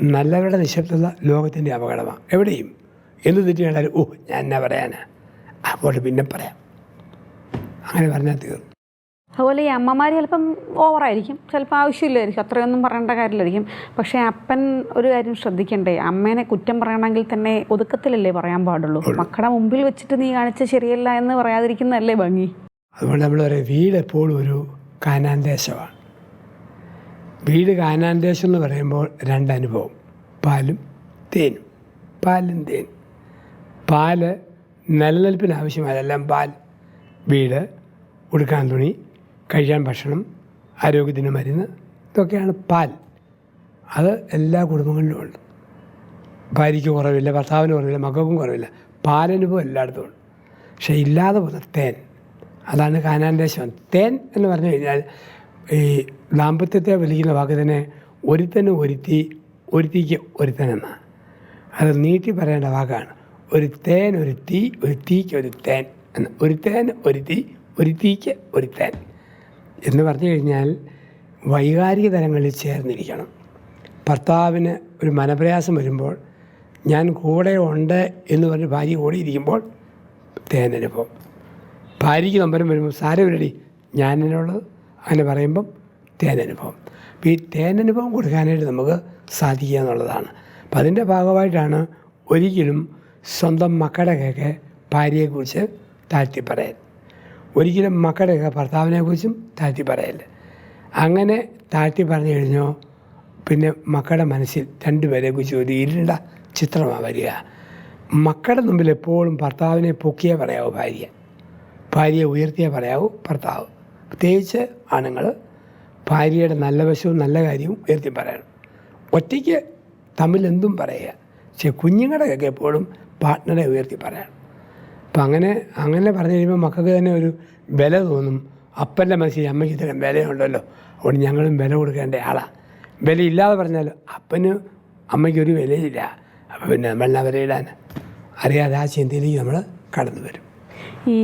നല്ലവരുടെ നിശബ്ദത ലോകത്തിന്റെ അപകടമാണ്. എവിടെയും? എന്ത് തെറ്റി കണ്ടാലും ഓ ഞാൻ എന്നാ പറയാനാ? അപ്പോൾ പിന്നെ പറയാം. അങ്ങനെ പറഞ്ഞാൽ തീർന്നു. അതുപോലെ ഈ അമ്മമാർ ചിലപ്പം ഓവറായിരിക്കും ചിലപ്പോൾ ആവശ്യമില്ലായിരിക്കും അത്രയൊന്നും പറയേണ്ട കാര്യമില്ലായിരിക്കും. പക്ഷേ അപ്പൻ ഒരു കാര്യം ശ്രദ്ധിക്കണ്ടേ അമ്മേനെ കുറ്റം പറയണമെങ്കിൽ തന്നെ ഒതുക്കത്തിലല്ലേ പറയാൻ പാടുള്ളൂ. മക്കളുടെ മുമ്പിൽ വെച്ചിട്ട് നീ കാണിച്ച ശരിയല്ല എന്ന് പറയാതിരിക്കുന്നതല്ലേ ഭംഗി? അതുകൊണ്ട് നമ്മൾ പറയാം വീട് എപ്പോഴും ഒരു കാനാൻ ദേശമാണ്. വീട് കാനാൻ ദേശം എന്ന് പറയുമ്പോൾ രണ്ടനുഭവം പാലും തേനും പാലും തേൻ പാൽ നിലനിൽപ്പിന് ആവശ്യമായതെല്ലാം പാൽ വീട് ഉടുക്കാൻ തുണി കഴിക്കാൻ ഭക്ഷണം ആരോഗ്യത്തിന് മരുന്ന് ഇതൊക്കെയാണ് പാൽ. അത് എല്ലാ കുടുംബങ്ങളിലും ഉണ്ട്. ഭാര്യയ്ക്ക് കുറവില്ല ഭർത്താവിന് കുറവില്ല മക്കൾക്കും കുറവില്ല. പാലനുഭവം എല്ലായിടത്തും ഉണ്ട്. പക്ഷേ ഇല്ലാതെ പോകുന്ന തേൻ അതാണ് കാനാൻ ദേശം. തേൻ എന്ന് പറഞ്ഞു കഴിഞ്ഞാൽ ഈ ദാമ്പത്യത്തെ വിളിക്കുന്ന വാക്ക് തന്നെ ഒരുത്തന് ഒരുത്തി ഒരുത്തിക്ക് ഒരുത്തൻ എന്നാണ് അത് നീട്ടി പറയേണ്ട വാക്കാണ്. ഒരു തേൻ ഒരു തീ ഒരു തീക്ക് ഒരു തേൻ എന്ന്. ഒരു തേൻ ഒരു തീ ഒരു തീക്ക് ഒരു തേൻ. എന്ന് പറഞ്ഞു കഴിഞ്ഞാൽ വൈകാരിക തലങ്ങളിൽ ചേർന്നിരിക്കണം. ഭർത്താവിന് ഒരു മനപ്രയാസം വരുമ്പോൾ ഞാൻ കൂടെ ഉണ്ട് എന്ന് പറഞ്ഞ് ഭാര്യ ഓടിയിരിക്കുമ്പോൾ തേനനുഭവം ഭാര്യയ്ക്ക് നമ്പരം വരുമ്പോൾ സാരമില്ലടി ഞാനെന്നുള്ളത് അങ്ങനെ പറയുമ്പം തേനനുഭവം അപ്പോൾ ഈ തേനനുഭവം കൊടുക്കാനായിട്ട് നമുക്ക് സാധിക്കുക എന്നുള്ളതാണ്. അപ്പം അതിന്റെ ഭാഗമായിട്ടാണ് ഒരിക്കലും സ്വന്തം മക്കളുടെ കേക്ക് ഭാര്യയെക്കുറിച്ച് താഴ്ത്തി പറയൽ ഒരിക്കലും മക്കളെ ഭർത്താവിനെ ഭർത്താവിനെക്കുറിച്ചും താഴ്ത്തി പറയല്ല. അങ്ങനെ താഴ്ത്തി പറഞ്ഞു കഴിഞ്ഞോ പിന്നെ മക്കളുടെ മനസ്സിൽ രണ്ടുപേരെ കുറിച്ച് ഒരു ഇരുണ്ട ചിത്രമാണ് വരിക. മക്കളുടെ മുമ്പിൽ എപ്പോഴും ഭർത്താവിനെ പൊക്കിയേ പറയാവൂ ഭാര്യ. ഭാര്യയെ ഉയർത്തിയേ പറയാവൂ ഭർത്താവ്. പ്രത്യേകിച്ച് ആണുങ്ങൾ ഭാര്യയുടെ നല്ല വശവും നല്ല കാര്യവും ഉയർത്തി പറയണം. ഒറ്റയ്ക്ക് തമ്മിൽ എന്തും പറയുക. പക്ഷേ കുഞ്ഞുങ്ങളുടെയൊക്കെ എപ്പോഴും പാർട്ട്ണറെ ഉയർത്തി പറയണം. അപ്പം അങ്ങനെ അങ്ങനെ പറഞ്ഞു കഴിയുമ്പോൾ മക്കൾക്ക് തന്നെ ഒരു വില തോന്നും. അപ്പന്റെ മനസ്സിൽ അമ്മയ്ക്ക് ഇത്രയും വിലയുണ്ടല്ലോ. അതുകൊണ്ട് ഞങ്ങളും വില കൊടുക്കേണ്ട ആളാണ് വിലയില്ലാതെ പറഞ്ഞാൽ അപ്പന് അമ്മയ്ക്കൊരു വിലയില്ല. അപ്പം പിന്നെ നമ്മളെല്ലാം വിലയിടാൻ അറിയാതെ ആ ചിന്തയിലേക്ക് നമ്മൾ കടന്നു വരും. ഈ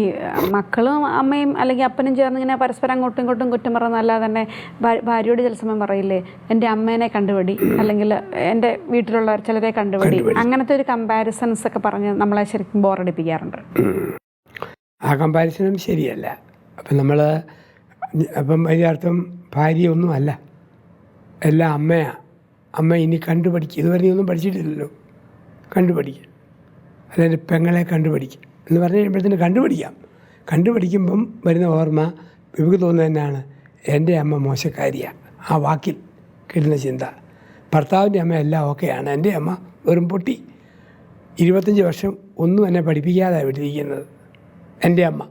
മക്കളും അമ്മയും അല്ലെങ്കിൽ അപ്പനും ചേർന്ന് ഇങ്ങനെ പരസ്പരം അങ്ങോട്ടും ഇങ്ങോട്ടും കുറ്റം പറഞ്ഞല്ലാതെ തന്നെ ഭാര്യയോട് ചില സമയം പറയില്ലേ എന്റെ അമ്മേനെ കണ്ടുപിടി അല്ലെങ്കിൽ എന്റെ വീട്ടിലുള്ളവർ ചിലരെ കണ്ടുപിടി അങ്ങനത്തെ ഒരു കമ്പാരിസൺസ് ഒക്കെ പറഞ്ഞ് നമ്മളെ ശരിക്കും ബോറടിപ്പിക്കാറുണ്ട് ആ കമ്പാരിസണും ശരിയല്ല. അപ്പം നമ്മൾ അപ്പം അതിന്റെ അർത്ഥം ഭാര്യ ഒന്നും അല്ല. എല്ലാം അമ്മയാണ് അമ്മ ഇനി കണ്ടുപഠിക്കുക ഇതുവരെ നീ ഒന്നും പഠിച്ചിട്ടില്ലല്ലോ. കണ്ടുപഠിക്കുക അല്ലെങ്കിൽ പെങ്ങളെ കണ്ടുപഠിക്കുക എന്ന് പറഞ്ഞു കഴിയുമ്പോഴത്തേന് കണ്ടുപിടിക്കാം. കണ്ടുപിടിക്കുമ്പം വരുന്ന ഓർമ്മ ഇവർക്ക് തോന്നുന്നത് തന്നെയാണ് എന്റെ അമ്മ മോശക്കാരിയാണ് ആ വാക്കിൽ കിട്ടുന്ന ചിന്ത. ഭർത്താവിന്റെ അമ്മ എല്ലാം ഓക്കെയാണ്. എന്റെ അമ്മ വെറും പൊട്ടി. ഇരുപത്തഞ്ച് വർഷം ഒന്നും എന്നെ പഠിപ്പിക്കാതെ വിട്ടിരിക്കുന്നത് എന്റെ അമ്മ.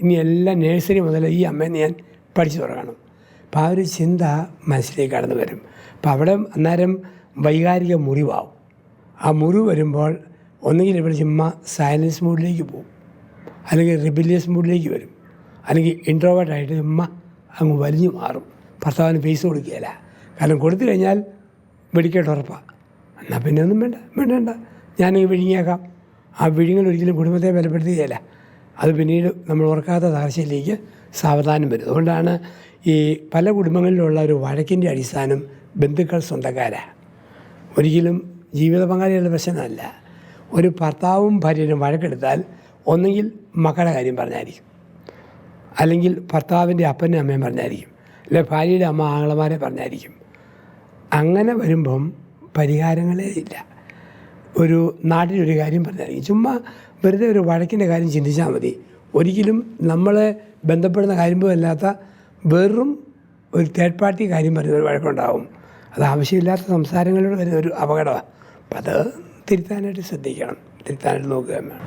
ഇനി എല്ലാം നേഴ്സറി മുതൽ ഈ അമ്മയെ ഞാൻ പഠിച്ചു തുടങ്ങണം. അപ്പോൾ ആ ഒരു ചിന്ത മനസ്സിലേക്ക് കടന്നു വരും. അപ്പോൾ അവിടെ അന്നേരം വൈകാരിക മുറിവാവും. ആ മുറിവ് വരുമ്പോൾ ഒന്നുകിൽ ഇവിടെ ചുമ്മാ സൈലൻസ് മൂഡിലേക്ക് പോകും. അല്ലെങ്കിൽ റിബിലിയസ് മൂഡിലേക്ക് വരും. അല്ലെങ്കിൽ ഇൻട്രോവേർട്ടായിട്ട് ചുമ്മാ അങ്ങ് വലിഞ്ഞു മാറും. ഭർത്താവിന് പൈസ കൊടുക്കുകയില്ല. കാരണം കൊടുത്തു കഴിഞ്ഞാൽ വെടിക്കേട്ട് ഉറപ്പാണ് എന്നാൽ പിന്നെ ഒന്നും വേണ്ട വേണ്ട ഞാൻ വിഴുങ്ങിയേക്കാം. ആ വിഴുങ്ങൽ ഒരിക്കലും കുടുംബത്തെ ബലപ്പെടുത്തുകയില്ല. അത് പിന്നീട് നമ്മൾ ഉറക്കാത്ത തകർച്ചയിലേക്ക് സാവധാനം വരും. അതുകൊണ്ടാണ് ഈ പല കുടുംബങ്ങളിലുള്ള ഒരു വഴക്കിന്റെ അടിസ്ഥാനം ബന്ധുക്കൾ സ്വന്തക്കാരാണ് ഒരിക്കലും ജീവിത പങ്കാളികളുടെ പ്രശ്നമല്ല. ഒരു ഭർത്താവും ഭാര്യനും വഴക്കെടുത്താൽ ഒന്നുകിൽ മക്കളുടെ കാര്യം പറഞ്ഞായിരിക്കും. അല്ലെങ്കിൽ ഭർത്താവിന്റെ അപ്പനും അമ്മയും പറഞ്ഞായിരിക്കും. അല്ലെ ഭാര്യയുടെ അമ്മ ആങ്ങളമാരെ പറഞ്ഞായിരിക്കും. അങ്ങനെ വരുമ്പം പരിഹാരങ്ങളേ ഇല്ല. ഒരു നാട്ടിലൊരു കാര്യം പറഞ്ഞായിരിക്കും. ചുമ്മാ വെറുതെ ഒരു വഴക്കിന്റെ കാര്യം ചിന്തിച്ചാൽ മതി. ഒരിക്കലും നമ്മളെ ബന്ധപ്പെടുന്ന കാര്യമല്ലാത്ത വെറും ഒരു തേർഡ് പാർട്ടി കാര്യം പറയുന്ന ഒരു വഴക്കുണ്ടാവും. അത് ആവശ്യമില്ലാത്ത സംസാരങ്ങളിലൂടെ വരുന്ന ഒരു അപകടമാണ്. അപ്പം അത് തിരുത്താനായിട്ട് ശ്രദ്ധിക്കണം. തിരുത്താനായിട്ട് നോക്കുക വേണം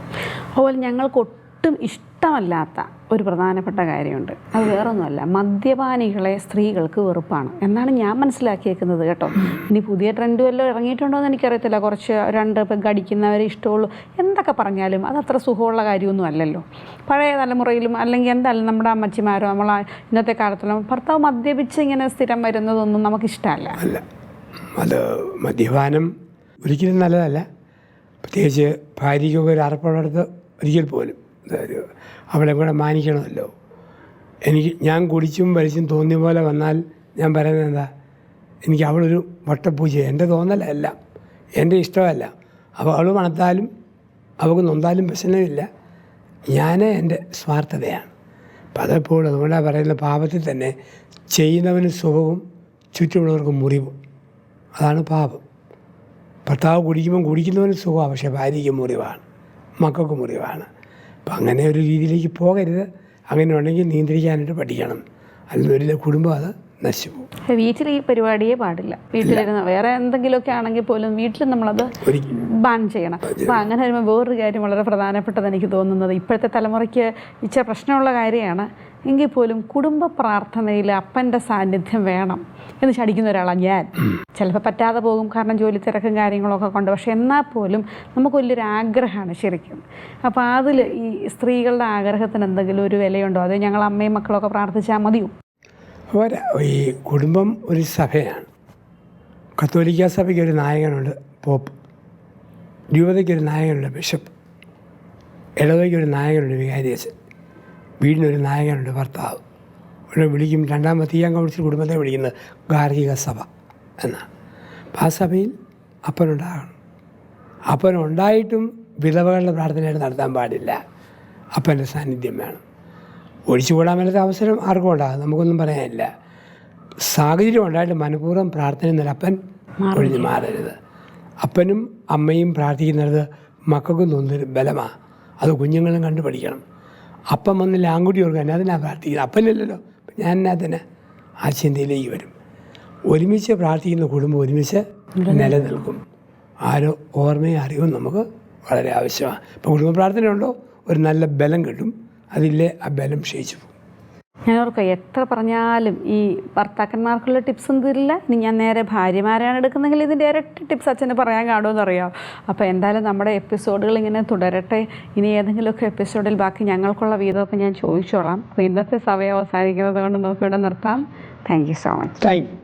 അതുപോലെ ഞങ്ങൾക്ക് ഒട്ടും ഇഷ്ടമല്ലാത്ത ഒരു പ്രധാനപ്പെട്ട കാര്യമുണ്ട്. അത് വേറൊന്നുമല്ല. മദ്യപാനികളെ സ്ത്രീകൾക്ക് വെറുപ്പാണ്. എന്നാണ് ഞാൻ മനസ്സിലാക്കിയേക്കുന്നത് കേട്ടോ. ഇനി പുതിയ ട്രെൻഡ് വല്ലതും ഇറങ്ങിയിട്ടുണ്ടോ എന്ന് എനിക്കറിയത്തില്ല. കുറച്ച് രണ്ട് പെഗ് അടിക്കുന്നവരെ ഇഷ്ടമുള്ളൂ. എന്തൊക്കെ പറഞ്ഞാലും അത് അത്ര സുഖമുള്ള കാര്യമൊന്നും അല്ലല്ലോ. പഴയ തലമുറയിലും അല്ലെങ്കിൽ എന്തായാലും നമ്മുടെ അമ്മച്ചിമാരോ നമ്മൾ ഇന്നത്തെ കാലത്തിലും ഭർത്താവ് മദ്യപിച്ച് ഇങ്ങനെ സ്ഥിരം വരുന്നതൊന്നും നമുക്കിഷ്ടമല്ല. അല്ല. അത് മദ്യപാനം ഒരിക്കലും നല്ലതല്ല. പ്രത്യേകിച്ച് ഭാര്യയ്ക്കൊക്കെ ഒരു അറപ്പുള്ളടത്ത് ഒരിക്കൽ പോലും അവളെ കൂടെ മാനിക്കണമല്ലോ. എനിക്ക് ഞാൻ കുടിച്ചും വലിച്ചും തോന്നിയ പോലെ വന്നാൽ ഞാൻ പറയുന്നത് എന്താ? എനിക്ക് അവളൊരു വട്ടപ്പൂജ എന്റെ തോന്നലല്ല. എന്റെ ഇഷ്ടമല്ല. അപ്പോൾ അവൾ മണത്താലും അവൾക്ക് നൊന്താലും പ്രശ്നമില്ല. ഞാൻ എന്റെ സ്വാർത്ഥതയാണ്. അതെപ്പോഴും അതുകൊണ്ടാണ് പറയുന്ന പാപത്തിൽ തന്നെ ചെയ്യുന്നവന് സുഖവും ചുറ്റുമുള്ളവർക്ക് മുറിവും. അതാണ് പാപം. ഭർത്താവ് കുടിക്കുമ്പം കുടിക്കുന്നവന് സുഖമാണ് പക്ഷേ ഭാര്യയ്ക്ക് മുറിവാണ് മക്കൾക്ക് മുറിവാണ്. അപ്പം അങ്ങനെ ഒരു രീതിയിലേക്ക് പോകരുത്. അങ്ങനെ ഉണ്ടെങ്കിൽ നിയന്ത്രിക്കാനായിട്ട് പഠിക്കണം. അല്ലെങ്കിൽ ഒരു കുടുംബം അത് നശിച്ചു പോകും. വീട്ടിൽ ഈ പരിപാടിയെ പാടില്ല. വീട്ടിലിരുന്ന് വേറെ എന്തെങ്കിലുമൊക്കെ ആണെങ്കിൽ പോലും വീട്ടിൽ നമ്മളത് ബാൻ ചെയ്യണം. അപ്പോൾ അങ്ങനെ വരുമ്പോൾ വേറൊരു കാര്യം വളരെ പ്രധാനപ്പെട്ടത് എനിക്ക് തോന്നുന്നത് ഇപ്പോഴത്തെ തലമുറയ്ക്ക് ഇച്ച പ്രശ്നമുള്ള കാര്യമാണ്. എങ്കിൽ പോലും കുടുംബ പ്രാർത്ഥനയിൽ അപ്പന്റെ സാന്നിധ്യം വേണം എന്ന് ശടിക്കുന്ന ഒരാളാണ് ഞാൻ. ചിലപ്പോൾ പറ്റാതെ പോകും കാരണം ജോലി തിരക്കും കാര്യങ്ങളൊക്കെ കൊണ്ട്. പക്ഷെ എന്നാൽ പോലും നമുക്ക് വലിയൊരു ആഗ്രഹമാണ് ശരിക്കും. അപ്പോൾ അതിൽ ഈ സ്ത്രീകളുടെ ആഗ്രഹത്തിന് എന്തെങ്കിലും ഒരു വിലയുണ്ടോ? അതോ ഞങ്ങൾ അമ്മയും മക്കളൊക്കെ പ്രാർത്ഥിച്ചാൽ മതിയോ? ഈ കുടുംബം ഒരു സഭയാണ്. കത്തോലിക്ക സഭയ്ക്ക് ഒരു നായകനുണ്ട് പോപ്പ്. രൂപതയ്ക്ക് ഒരു നായകനുണ്ട് ബിഷപ്പ്. ഇടവയ്ക്ക് ഒരു നായകനുണ്ട് വികാരിയച്ചൻ വീടിനൊരു നായകനുണ്ട് ഭർത്താവ്. ഇവിടെ വിളിക്കും രണ്ടാം അംഗം കൗൺസിൽ കുടുംബത്തെ വിളിക്കുന്നത് ഗാർഹിക സഭ എന്നാണ് അപ്പം ആ സഭയിൽ അപ്പനുണ്ടാകണം. അപ്പനുണ്ടായിട്ടും വിധവകളുടെ പ്രാർത്ഥനയായിട്ട് നടത്താൻ പാടില്ല. അപ്പന്റെ സാന്നിധ്യം വേണം. ഒഴിച്ചുകൂടാൻ മേലാത്ത അവസരം ആർക്കും ഉണ്ടാകും നമുക്കൊന്നും പറയാനില്ല. സാഹചര്യം ഉണ്ടായിട്ട് മനഃപൂർവം പ്രാർത്ഥന അപ്പൻ ഒഴിഞ്ഞു മാറരുത്. അപ്പനും അമ്മയും പ്രാർത്ഥിക്കുന്നത് മക്കൾക്കും തോന്നുന്നൊരു ബലമാണ് അത് കുഞ്ഞുങ്ങളും കണ്ടു പഠിക്കണം അപ്പം വന്ന് ലാങ്കുടി കൊടുക്കാൻ അതിനാ പ്രാർത്ഥിക്കുന്നത് അപ്പനല്ലല്ലോ ഞാൻ അതിന് ആ ചിന്തയിലേക്ക് വരും. ഒരുമിച്ച് പ്രാർത്ഥിക്കുന്ന കുടുംബം ഒരുമിച്ച് നിലനിൽക്കും. ആരോ ഓർമ്മയും അറിവും നമുക്ക് വളരെ ആവശ്യമാണ്. ഇപ്പോൾ കുടുംബ പ്രാർത്ഥന ഉണ്ടോ ഒരു നല്ല ബലം കിട്ടും. അതില്ലേ ആ ബലം ക്ഷയിച്ചു പോകും. ഞാൻ എത്ര പറഞ്ഞാലും ഈ ഭർത്താക്കന്മാർക്കുള്ള ടിപ്സ് തരില്ല ഇനി ഞാൻ നേരെ ഭാര്യമാരാണ് എടുക്കുന്നതെങ്കിൽ ഇതിന്റെ ഇരട്ടി ടിപ്സ് അച്ഛന് പറയാൻ കാണുമെന്ന് അറിയാം അപ്പോൾ എന്തായാലും നമ്മുടെ എപ്പിസോഡുകൾ ഇങ്ങനെ തുടരട്ടെ. ഇനി ഏതെങ്കിലുമൊക്കെ എപ്പിസോഡിൽ ബാക്കി ഞങ്ങൾക്കുള്ള വീതമൊക്കെ ഞാൻ ചോദിച്ചോളാം. അപ്പോൾ ഇന്നത്തെ സമയം അവസാനിക്കുന്നത് കൊണ്ട് നമുക്കിവിടെ നിർത്താം. Thank you so much thank